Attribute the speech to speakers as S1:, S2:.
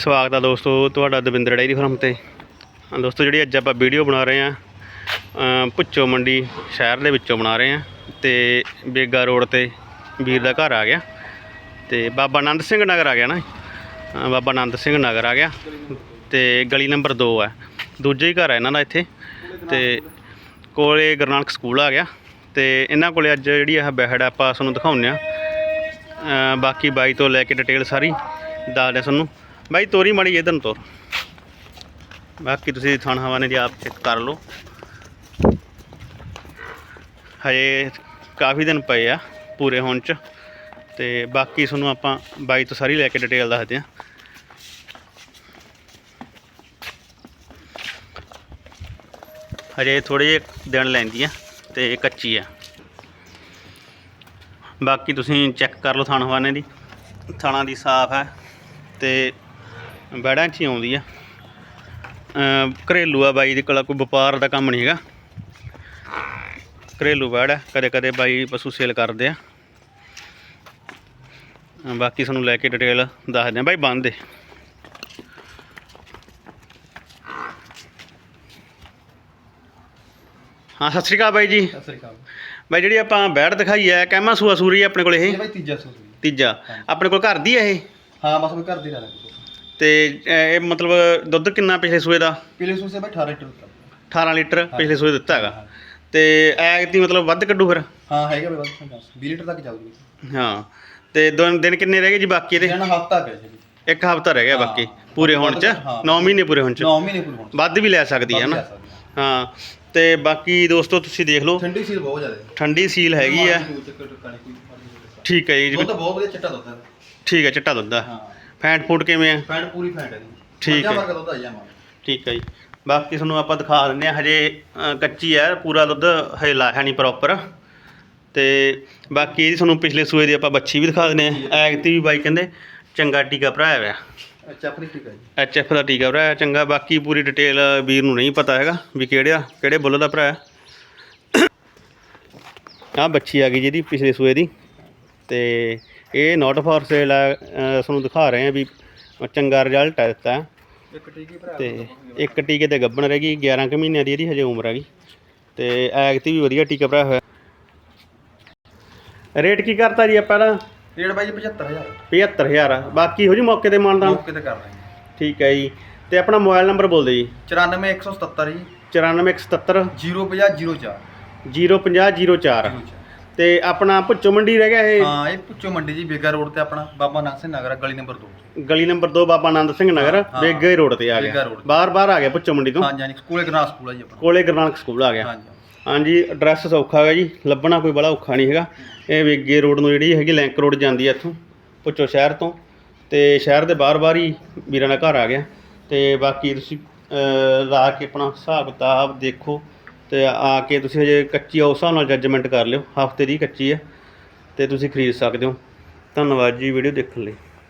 S1: ਸਵਾਗਤ ਆ ਦੋਸਤੋ ਤੁਹਾਡਾ ਦਵਿੰਦਰ ਡੈਰੀ ਫਾਰਮ ਤੇ। ਦੋਸਤੋ ਜਿਹੜੀ ਅੱਜ ਆਪਾਂ ਵੀਡੀਓ ਬਣਾ ਰਹੇ ਆ ਪੁੱਚੋ ਮੰਡੀ ਸ਼ਹਿਰ ਦੇ ਵਿੱਚੋਂ ਬਣਾ ਰਹੇ ਆ ਤੇ ਬੇਗਾ ਰੋਡ ਤੇ ਵੀਰ ਦਾ ਘਰ ਆ ਗਿਆ ਤੇ ਬਾਬਾ ਆਨੰਦ ਸਿੰਘ ਨਗਰ ਆ ਗਿਆ ਨਾ। ਬਾਬਾ ਆਨੰਦ ਸਿੰਘ ਨਗਰ ਆ ਗਿਆ ਤੇ ਗਲੀ ਨੰਬਰ 2 ਹੈ ਦੂਜਾ ਹੀ ਘਰ ਹੈ ਇਹਨਾਂ ਦਾ ਇੱਥੇ ਤੇ ਕੋਲੇ ਗੁਰੂ ਨਾਨਕ ਸਕੂਲ ਆ ਗਿਆ ਤੇ ਇਹਨਾਂ ਕੋਲੇ ਅੱਜ ਜਿਹੜੀ ਇਹ ਬੈਹੜ ਆਪਾਂ ਤੁਹਾਨੂੰ ਦਿਖਾਉਂਦੇ ਆ। ਬਾਕੀ ਬਾਈ ਤੋਂ ਲੈ ਕੇ ਡਿਟੇਲ ਸਾਰੀ ਦੱਸਦੇ ਤੁਹਾਨੂੰ। ਬਾਈ, ਤੋਰੀ ਮਾੜੀ ਇਧਰ ਨੂੰ ਤੋਰ। ਬਾਕੀ ਤੁਸੀਂ ਥਣ ਹਵਾਨੇ ਜੀ ਆਪ ਚੈੱਕ ਕਰ ਲਓ। ਹਜੇ ਕਾਫੀ ਦਿਨ ਪਏ ਆ ਪੂਰੇ ਹੋਣ ਚ। ਤੇ ਬਾਕੀ ਤੁਹਾਨੂੰ ਆਪਾਂ ਬਾਈ ਤੋਂ ਸਾਰੀ ਲੈ ਕੇ ਡਿਟੇਲ ਦੱਸਦੇ ਆ। ਹਜੇ ਥੋੜੇ ਜਿਹੇ ਦਿਨ ਲੈਂਦੀ ਆ ਤੇ ਕੱਚੀ ਆ। ਬਾਕੀ ਤੁਸੀਂ ਚੈੱਕ ਕਰ ਲਓ ਥਣ ਹਵਾਨੇ ਦੀ। ਥਾਣਾ ਦੀ ਸਾਫ਼ ਹੈ ਤੇ ਬੈੜਾਂ 'ਚ ਹੀ ਆਉਂਦੀ ਆ। ਘਰੇਲੂ ਆ ਬਾਈ ਦੇ ਕੋਲ ਕੋਈ ਵਪਾਰ ਦਾ ਕੰਮ ਨਹੀਂ ਹੈਗਾ। ਘਰੇਲੂ ਬੈੜ ਹੈ ਕਦੇ ਕਦੇ ਬਾਈ ਪਸ਼ੂ ਸੇਲ ਕਰਦੇ ਆ। ਬਾਕੀ ਤੁਹਾਨੂੰ ਲੈ ਕੇ ਡਿਟੇਲ ਦੱਸਦੇ ਆ। ਬਾਈ ਬੰਦ ਦੇ ਹਾਂ ਸਤਿ ਸ਼੍ਰੀ ਅਕਾਲ ਬਾਈ ਜੀ।
S2: ਸਤਿ ਸ੍ਰੀ ਅਕਾਲ।
S1: ਬਾਈ ਜਿਹੜੀ ਆਪਾਂ ਬੈੜ ਦਿਖਾਈ ਹੈ ਕਹਿਮਾ ਸੂਆ ਸੂਰੀ ਆਪਣੇ ਕੋਲ ਇਹ?
S2: ਇਹ ਬਾਈ ਤੀਜਾ ਵੀ
S1: ਤੀਜਾ। ਆਪਣੇ ਕੋਲ ਘਰ ਦੀ ਹੈ ਇਹ?
S2: ਹਾਂ ਬਸ ਮੈਂ ਘਰ ਦੀ ਰਹਿਣਾ
S1: ਤੇ ਇਹ ਮਤਲਬ ਦੁੱਧ ਕਿੰਨਾ ਪਿਛਲੇ ਸੂਏ ਦਾ?
S2: ਸੂਸ ਹੈ ਬਾਈ 18 ਲੀਟਰ ਦਾ
S1: 18 ਲੀਟਰ ਪਿਛਲੇ ਸੂਏ ਦਿੱਤਾ ਹੈਗਾ। ਤੇ ਐਗ ਦੀ ਮਤਲਬ ਵੱਧ ਕੱਢੂ ਫਿਰ?
S2: ਹਾਂ ਹੈਗਾ ਬਾਈ ਬਸ 20 ਲੀਟਰ ਤੱਕ ਚੱਲੂਗੀ
S1: ਹਾਂ। ਤੇ ਦਿਨ ਦਿਨ ਕਿੰਨੇ ਰਹਿ ਗਏ ਜੀ ਬਾਕੀ ਇਹਦੇ?
S2: ਇਹਨਾਂ ਹਫਤਾ ਪਿਆ ਜੀ।
S1: ਇੱਕ ਹਫ਼ਤਾ ਰਹਿ ਗਿਆ
S2: ਹਾਂ।
S1: ਬਾਕੀ। ਪੂਰੇ ਹੋਣ ਚ?
S2: ਹਾਂ।
S1: 9 ਮਹੀਨੇ ਪੂਰੇ ਹੋਣ ਚ?
S2: 9 ਮਹੀਨੇ ਪੂਰੇ ਹੋਣ
S1: ਵੱਧ ਵੀ ਲੈ ਸਕਦੀ ਹੈ ਨਾ? ਹਾਂ। ਤੇ ਬਾਕੀ ਦੋਸਤੋ ਤੁਸੀਂ ਦੇਖ ਲਓ।
S2: ਠੰਡੀ ਸੀਲ ਬਹੁਤ ਜ਼ਿਆਦਾ
S1: ਠੰਡੀ ਸੀਲ ਹੈਗੀ ਆ ਠੀਕ ਹੈ ਜੀ।
S2: ਉਹ ਤਾਂ ਬਹੁਤ ਵਧੀਆ ਚਿੱਟਾ ਦੁੱਧ ਹੈ।
S1: ਠੀਕ ਹੈ ਚਿੱਟਾ ਦੁੱਧ
S2: ਹਾਂ।
S1: ਫੈਂਟ ਫੂਡ ਕਿਵੇਂ ਆ?
S2: ਫੈਂਟ ਪੂਰੀ ਫੈਂਟ ਹੈ ਜੀ।
S1: ਠੀਕ ਹੈ।
S2: ਮੱਝਾਂ ਵਰਗਾ ਦੁੱਧ ਆ ਜਾਮਾ
S1: ਠੀਕ ਹੈ ਜੀ। ਬਾਕੀ ਤੁਹਾਨੂੰ ਆਪਾਂ ਦਿਖਾ ਦਿੰਦੇ ਆ ਹਜੇ ਅ, ਕੱਚੀ ਹੈ ਪੂਰਾ ਦੁੱਧ ਹਜੇ ਲਾਇਆ ਨਹੀਂ ਪ੍ਰੋਪਰ ਤੇ ਬਾਕੀ ਇਹਦੀ ਤੁਹਾਨੂੰ ਪਿਛਲੇ ਸੂਏ ਦੀ ਆਪਾਂ ਬੱਚੀ ਵੀ ਦਿਖਾ ਦਿੰਦੇ ਆ ਐਗਤੀ ਵੀ ਬਾਈ ਕਹਿੰਦੇ ਚੰਗਾ ਟੀਕਾ ਭਰਾਇਆ ਹੋਇਆ।
S2: ਅੱਛਾ ਆਪਣੀ ਠੀਕ ਹੈ ਜੀ।
S1: ਐਚ ਦਾ ਟੀਕਾ ਭਰਾਇਆ ਚੰਗਾ। ਬਾਕੀ ਪੂਰੀ ਡਿਟੇਲ ਵੀਰ ਨੂੰ ਨਹੀਂ ਪਤਾ ਹੈਗਾ ਵੀ ਕਿਹੜਿਆ ਕਿਹੜੇ ਬੁੱਲ ਦਾ ਭਰਾਇਆ। ਆ ਬੱਚੀ ਆ ਗਈ ਜਿਹਦੀ ਪਿਛਲੇ ਸੂਏ ਦੀ। ਤੇ ਇਹ ਨਾਟ ਫॉर ਸੇਲ ਆ ਅ, ਤੁਹਾਨੂੰ ਦਿਖਾ ਰਹੇ ਆ ਵੀ ਚੰਗਾ ਰਿਜ਼ਲਟ ਹੈ ਦਿੱਤਾ। ਹੈ
S2: ਇੱਕ ਟੀਕੀ ਭਰਾ
S1: ਤੇ ਇੱਕ ਟੀਕੇ ਤੇ ਗੱਭਣ ਰਹਿ ਗਈ 11 ਕੁ ਮਹੀਨਿਆਂ ਦੀ ਇਹਦੀ ਹਜੇ ਉਮਰ ਹੈਗੀ। ਤੇ ਐਗਤੀ ਵੀ ਵਧੀਆ ਟੀਕਾ ਭਰਾਇਆ ਹੋਇਆ। ਰੇਟ ਕੀ ਕਰਤਾ ਜੀ ਆਪਾਂ ਦਾ?
S2: ਰੇਟ ਬਾਈ ਜੀ 75000
S1: 75000 ਆ। ਬਾਕੀ ਹੋ ਜੀ ਮੌਕੇ ਤੇ ਮਾਨਦਾਨ
S2: ਮੌਕੇ ਤੇ ਕਰ ਰਹੇ ਹਾਂ।
S1: ਠੀਕ ਹੈ ਜੀ। ਤੇ ਆਪਣਾ ਮੋਬਾਈਲ ਨੰਬਰ ਬੋਲ ਦਿਓ ਜੀ।
S2: 94177 ਜੀ।
S1: 94177
S2: 05004
S1: 05004 ਤੇ ਆਪਣਾ ਭੁੱਚੋ ਮੰਡੀ ਰਹਿ ਗਿਆ ਇਹ?
S2: ਹਾਂ ਇਹ ਪੁੱਚੋ ਮੰਡੀ ਜੀ ਬੇਗਾ ਰੋਡ ਤੇ ਆਪਣਾ ਬਾਬਾ ਨਾਨਕ ਸਿੰਘ ਨਗਰ ਆ, ਗਲੀ ਨੰਬਰ 2
S1: ਗਲੀ ਨੰਬਰ 2 ਬਾਬਾ ਆਨੰਦ ਸਿੰਘ ਨਗਰ
S2: ਹਾਂ।
S1: ਬੇਗੇ ਰੋਡ ਤੇ ਆ
S2: ਬੇਗਾ
S1: ਗਿਆ
S2: ਰੋਡ।
S1: ਬਾਰ-ਬਾਰ ਆ ਗਿਆ ਭੁੱਚੋ ਮੰਡੀ ਤੋਂ?
S2: ਹਾਂਜੀ ਹਾਂਜੀ ਸਕੂਲ ਗਨਾਸ ਸਕੂਲ ਆ ਜੀ ਆਪਣਾ।
S1: ਕੋਲੇ ਗੁਰਨਾਨਕ ਸਕੂਲ ਆ ਗਿਆ।
S2: ਹਾਂਜੀ
S1: ਹਾਂਜੀ। ਐਡਰੈਸ ਸੌਖਾ ਹੈਗਾ ਜੀ ਲੱਭਣਾ ਕੋਈ ਬੜਾ ਔਖਾ ਨਹੀਂ ਹੈਗਾ। ਇਹ ਵੇਗੇ ਰੋਡ ਨੂੰ ਜਿਹੜੀ ਹੈਗੀ ਲੈਂਕ ਰੋਡ ਜਾਂਦੀ ਹੈ ਇੱਥੋਂ ਪੁੱਛੋ ਸ਼ਹਿਰ ਤੋਂ। ਤੇ ਸ਼ਹਿਰ ਦੇ ਬਾਹਰ-ਬਾਹਰ ਹੀ ਵੀਰਾਂ ਦਾ ਘਰ ਆ ਗਿਆ। ਤੇ ਬਾਕੀ ਤੁਸੀਂ ਅਹ, ਲਾ ਕੇ ਆਪਣਾ ਹਿਸਾਬ ਕਿਤਾਬ ਦੇਖੋ। ਤੇ ਆ ਕੇ ਤੁਸੀਂ ਹਜੇ ਕੱਚੀ ਆ, ਉਸ ਹਿਸਾਬ ਨਾਲ ਜੱਜਮੈਂਟ ਕਰ ਲਿਓ। ਹਫ਼ਤੇ ਦੀ ਕੱਚੀ ਹੈ ਤੇ ਤੁਸੀਂ ਖਰੀਦ ਸਕਦੇ ਹੋ। ਧੰਨਵਾਦ ਜੀ ਵੀਡੀਓ ਦੇਖਣ ਲਈ।